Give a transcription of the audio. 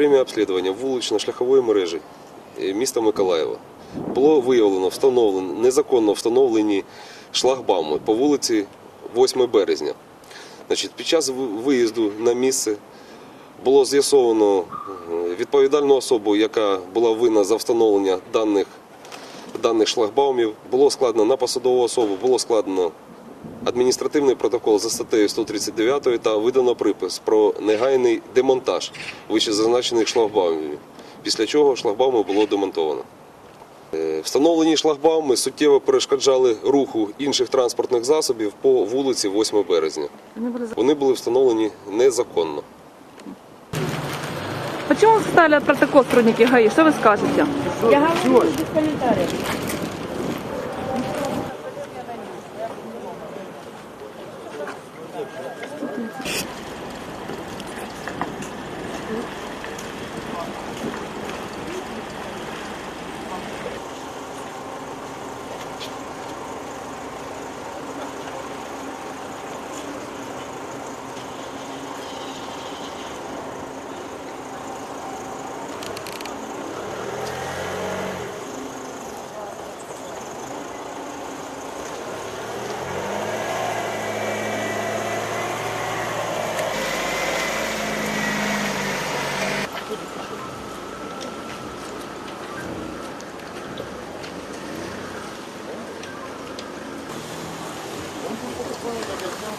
время обслідування вулично-шляхової мережі е, міста Миколаєва було виявлено встановлено незаконно встановлені шлагбауми по вулиці 8 березня. Значить, під час виїзду на місце було з'ясовано е, відповідальну особу, яка була винна за встановлення даних, даних шлагбаумів. Було складено на посадову особу, було складено адміністративний протокол за статтею 139 та видано припис про негайний демонтаж вищезазначених шлагбаумів. Після чого шлагбауми було демонтовано. Е, Встановлені шлагбауми суттєво перешкоджали руху інших транспортних засобів по вулиці 8 березня. Они были за- Вони були встановлені незаконно. Почему вы составили протокол сотрудники ГАИ? Что вы скажете? Я говорю без комментариев. Закон, так, я знаю,